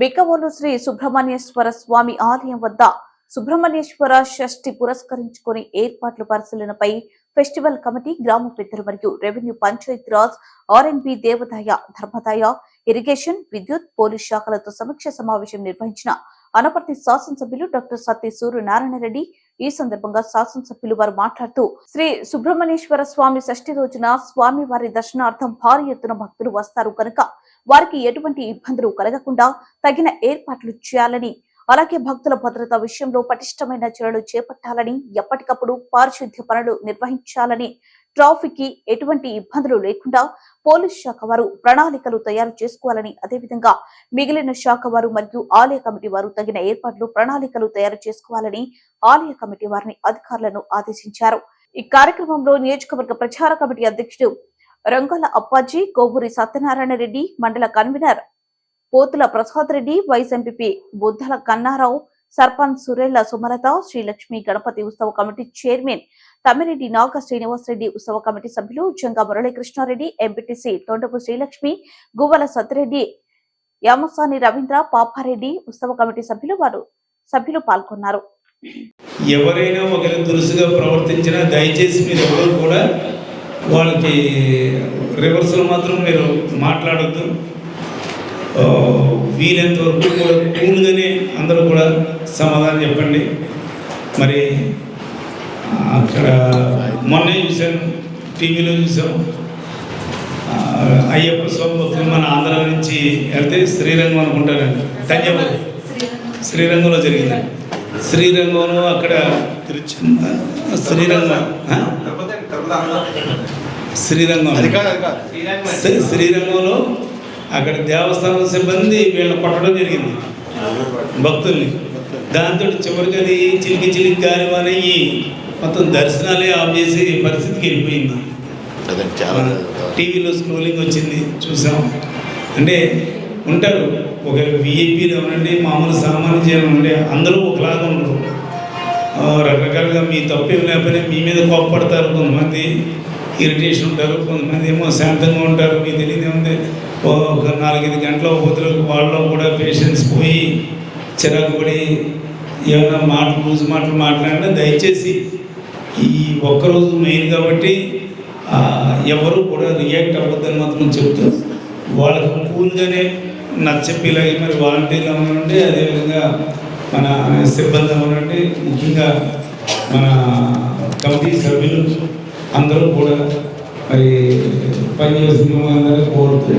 బిక్కవోలు శ్రీ సుబ్రహ్మణ్యేశ్వర స్వామి ఆలయం వద్ద సుబ్రహ్మణ్యేశ్వర షష్ఠి పురస్కరించుకుని ఏర్పాట్ల పరిశీలనపై ఫెస్టివల్ కమిటీ గ్రామ పెద్దలు మరియు రెవెన్యూ పంచాయత్ రాజ్ ఆర్ఎన్బి దేవదాయ ధర్మదాయ ఇరిగేషన్ విద్యుత్ పోలీస్ శాఖలతో సమీక్ష సమావేశం నిర్వహించిన అనపర్తి శాసనసభ్యులు డాక్టర్ సత్య సూర్యనారాయణ రెడ్డి. ఈ సందర్భంగా శాసనసభ్యులు వారు మాట్లాడుతూ శ్రీ సుబ్రహ్మణ్యేశ్వర స్వామి షష్ఠి రోజున స్వామి వారి దర్శనార్థం భారీ ఎత్తున భక్తులు వస్తారు కనుక వారికి ఎటువంటి ఇబ్బందులు కలగకుండా తగిన ఏర్పాట్లు చేయాలని అలాగే భక్తుల భద్రత విషయంలో పటిష్టమైన చర్యలు చేపట్టాలని ఎప్పటికప్పుడు పారిశుద్ధ్య పనులు నిర్వహించాలని ట్రాఫిక్కి ఎటువంటి ఇబ్బందులు లేకుండా పోలీస్ శాఖ వారు ప్రణాళికలు తయారు చేసుకోవాలని అదేవిధంగా మిగిలిన శాఖ వారు మరియు ఆలయ కమిటీ వారు తగిన ఏర్పాట్లు ప్రణాళికలు తయారు చేసుకోవాలని ఆలయ కమిటీ వారిని అధికారులను ఆదేశించారు. ఈ కార్యక్రమంలో నియోజకవర్గ ప్రచార కమిటీ అధ్యక్షుడు రంగాల అప్పాజీ కోవూరి సత్యనారాయణ రెడ్డి మండల convener Pothula Prasad Reddy vice MPP Buddhala Kannarao sarpanch Surella Sumalatha Srilakshmi Ganapathi ఉత్సవ కమిటీ చైర్మన్ తమ్మిరెడ్డి నాగ శ్రీనివాసరెడ్డి ఉత్సవ కమిటీ సభ్యులు జంగా మురళీకృష్ణారెడ్డి ఎంపీటీసీ తొండపు శ్రీలక్ష్మి గువ్వల సత్యరెడ్డి యామసాని రవీంద్ర పాపారెడ్డి ఉత్సవ కమిటీ సభ్యులు వారు సభ్యులు పాల్గొన్నారు. ఎవరైనా ఒకరి దురుసుగా ప్రవర్తించినా దయచేసి మీరు ఎవరు కూడా వాళ్ళకి రివర్సల్ మాత్రం మీరు మాట్లాడద్దు. వీలైనంత వరకు కూడా కూల్గానే అందరూ కూడా సమాధానం చెప్పండి. మరి అక్కడ మొన్నే చూశాను టీవీలో చూసాం అయ్యప్ప స్వామి భక్తులు మన ఆంధ్ర నుంచి వెళ్తే శ్రీరంగం అనుకుంటారండి. తంజావూరు శ్రీరంగంలో జరిగిందండి శ్రీరంగంలో అక్కడ తిరుచి శ్రీరంగం? శ్రీరంగం. శ్రీరంగంలో అక్కడ దేవస్థానం సిబ్బంది వీళ్ళని కొట్టడం జరిగింది. భక్తుల్ని. దాంతో చివరికి చిలికి చిలికి గాలి అని మొత్తం దర్శనాలే ఆఫ్ చేసి పరిస్థితికి వెళ్ళిపోయింది. టీవీలో స్క్రోలింగ్ వచ్చింది చూసాం. అంటే ఉంటారు ఒక విఐపీలు ఎవరండి మామూలు సామాన్య జనం ఉండే అందరూ ఒకలాగా ఉండరు. రకరకాలుగా మీ తప్పు ఏం లేకపోయినా మీ మీద కోప్పడతారు కొంతమంది ఇరిటేషన్ ఉంటారు కొంతమంది ఏమో శాంతంగా ఉంటారు మీకు తెలియదు ఏముంది ఒక నాలుగైదు గంటల పొద్దులకు వాళ్ళలో కూడా పేషెన్స్ పోయి చిరాకు పడి ఏమైనా మాట లూజు మాటలు మాట్లాడినా దయచేసి ఈ ఒక్కరోజు మెయిన్ కాబట్టి ఎవరు కూడా రియాక్ట్ అవ్వద్దని మాత్రం చెప్తూ వాళ్ళకి కూల్గానే నచ్చపిలాగే మరి వాలంటీర్లు అవనండి అదేవిధంగా మన సిబ్బంది అవనండి ముఖ్యంగా మన కమిటీ సభ్యులు అందరూ కూడా మరి పనిచేస్తున్న అందరూ కోరుతూ